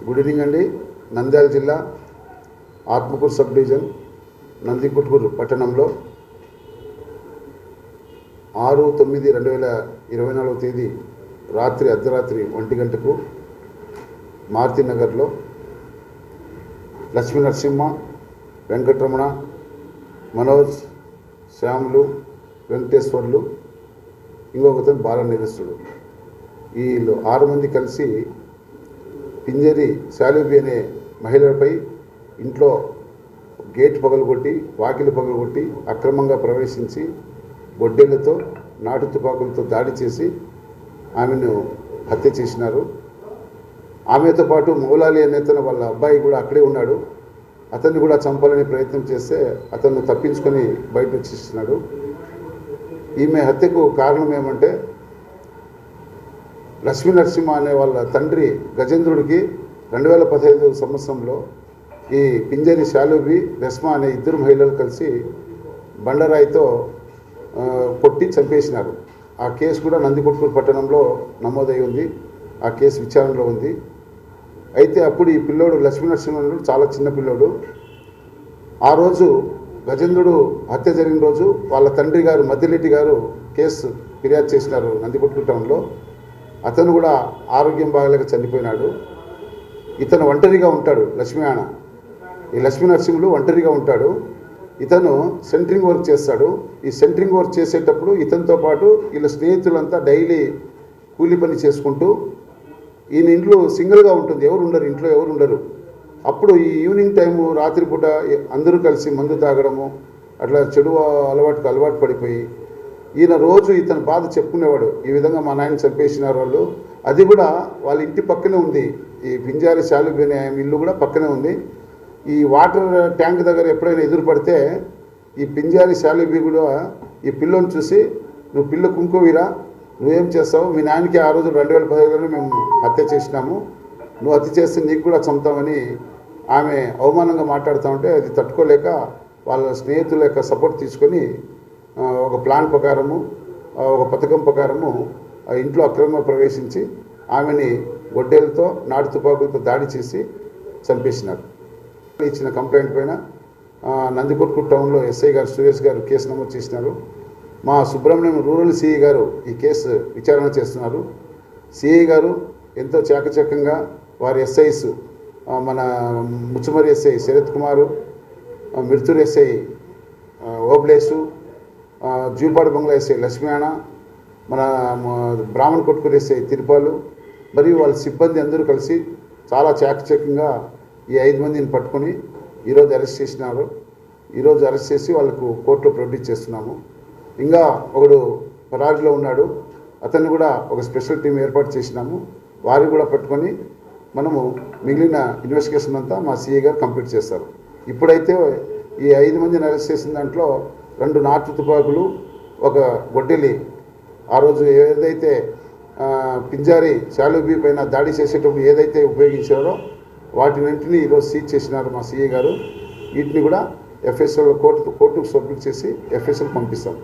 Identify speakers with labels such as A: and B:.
A: Good evening అండి. నంద్యాల జిల్లా Atmakur sub division నందికుట్కూరు పట్టణంలో ఆరు తొమ్మిది రెండు వేల ఇరవై నాలుగవ తేదీ రాత్రి అర్ధరాత్రి ఒంటి గంటకు మారుతి నగర్లో లక్ష్మీ నరసింహ వెంకటరమణ మనోజ్ శ్యాములు వెంకటేశ్వర్లు ఇంకొకతను బాల నిరస్తుడు వీళ్ళు ఆరు మంది కలిసి పింజరి శాలిబి అనే మహిళపై ఇంట్లో గేట్ పగలగొట్టి వాకిలి పగలగొట్టి అక్రమంగా ప్రవేశించి గొడ్డెలతో నాటు తుపాకులతో దాడి చేసి ఆమెను హత్య చేసినారు. ఆమెతో పాటు మౌలాలి అనే తన వాళ్ళ అబ్బాయి కూడా అక్కడే ఉన్నాడు. అతన్ని కూడా చంపాలని ప్రయత్నం చేస్తే అతను తప్పించుకొని బయట వచ్చేసినాడు. ఈమె హత్యకు కారణం ఏమంటే లక్ష్మీ నరసింహ అనే వాళ్ళ తండ్రి గజేంద్రుడికి రెండు వేల పదహైదు సంవత్సరంలో ఈ పింజరి శాలుబి రెస్మ అనే ఇద్దరు మహిళలు కలిసి బండరాయితో కొట్టి చంపేసినారు. ఆ కేసు కూడా నందికొట్కూరు పట్టణంలో నమోదై ఉంది. ఆ కేసు విచారణలో ఉంది. అయితే అప్పుడు ఈ పిల్లోడు లక్ష్మీ నరసింహనుడు చాలా చిన్న పిల్లోడు. ఆ రోజు గజేంద్రుడు హత్య జరిగిన రోజు వాళ్ళ తండ్రి గారు మద్దిరెడ్డి గారు కేసు ఫిర్యాదు చేసినారు నందికొట్కూరు టౌన్లో. అతను కూడా ఆరోగ్యం బాగలేక చనిపోయినాడు. ఇతను ఒంటరిగా ఉంటాడు లక్ష్మీ ఆన ఈ లక్ష్మీ నరసింహుడు ఒంటరిగా ఉంటాడు. ఇతను సెంటరింగ్ వర్క్ చేస్తాడు. ఈ సెంటరింగ్ వర్క్ చేసేటప్పుడు ఇతనితో పాటు వీళ్ళ స్నేహితులంతా డైలీ కూలి పని చేసుకుంటూ ఈయన ఇంట్లో సింగిల్గా ఉంటుంది. ఎవరు ఉండరు ఇంట్లో ఎవరు ఉండరు. అప్పుడు ఈ ఈవినింగ్ టైము రాత్రిపూట అందరూ కలిసి మందు తాగడము అట్లా చెడు అలవాటుకు అలవాటు పడిపోయి ఈయన రోజు ఇతని బాధ చెప్పుకునేవాడు. ఈ విధంగా మా నాయన చంపేసినారు వాళ్ళు. అది కూడా వాళ్ళ ఇంటి పక్కనే ఉంది. ఈ పింజారి శాలుబి అనే ఇల్లు కూడా పక్కనే ఉంది. ఈ వాటర్ ట్యాంక్ దగ్గర ఎప్పుడైనా ఎదురు పడితే ఈ పింజారి శాలుబి కూడా ఈ పిల్లని చూసి నువ్వు పిల్ల కుంకువీరా? నువ్వేం చేస్తావు? మీ నాయనకి ఆ రోజు రెండు వేల పదిహేడులో మేము హత్య చేసినాము. నువ్వు హత్య చేస్తే నీకు కూడా చంపుతామని ఆమె అవమానంగా మాట్లాడుతూ ఉంటే అది తట్టుకోలేక వాళ్ళ స్నేహితుల యొక్క సపోర్ట్ తీసుకొని ఒక ప్లాన్ ప్రకారము ఒక పథకం ప్రకారము ఇంట్లో అక్రమంగా ప్రవేశించి ఆమెని గొడ్డేలతో నాటు తుపాకులతో దాడి చేసి చంపేసినారు. ఇచ్చిన కంప్లైంట్ పైన ఆ, నందికొట్కు టౌన్లో ఎస్ఐ గారు సురేష్ గారు కేసు నమోదు చేసినారు. మా సుబ్రహ్మణ్యం రూరల్ సిఐ గారు ఈ కేసు విచారణ చేస్తున్నారు. సిఐ గారు ఎంతో చాకచక్యంగా వారి ఎస్ఐస్ మన ముచ్చుమరి ఎస్ఐ శరత్ కుమారు ఆ, మిర్తూర్ ఎస్ఐ ఓబ్లేసు జూపాడు బంగ్లా ఎస్ఐ లక్ష్మీయాణ మన బ్రాహ్మణ్ కొట్టుకుని ఎస్ఐ తిరుపాలు మరియు వాళ్ళ సిబ్బంది అందరూ కలిసి చాలా చాకచక్యంగా ఈ ఐదు మందిని పట్టుకొని ఈరోజు అరెస్ట్ చేసినారు. ఈరోజు అరెస్ట్ చేసి వాళ్ళకు కోర్టులో ప్రొడ్యూస్ చేస్తున్నాము. ఇంకా ఒకడు పరారీలో ఉన్నాడు. అతన్ని కూడా ఒక స్పెషల్ టీం ఏర్పాటు చేసినాము. వారిని కూడా పట్టుకొని మనము మిగిలిన ఇన్వెస్టిగేషన్ అంతా మా సిఏ గారు కంప్లీట్ చేస్తారు. ఇప్పుడైతే ఈ ఐదు మందిని అరెస్ట్ చేసిన దాంట్లో రెండు నాటు తుపాకులు ఒక గొడ్డలి. ఆ రోజు ఏదైతే పింజారి చాలుబీ పైన దాడి చేసేటప్పుడు ఏదైతే ఉపయోగించారో వాటినంటిని ఈరోజు సీజ్ చేసినారు మా సీఏ గారు. వీటిని కూడా ఎఫ్ఎస్ఎల్ కోర్టు కోర్టుకు సబ్మిట్ చేసి ఎఫ్ఎస్ఎల్ పంపిస్తాం.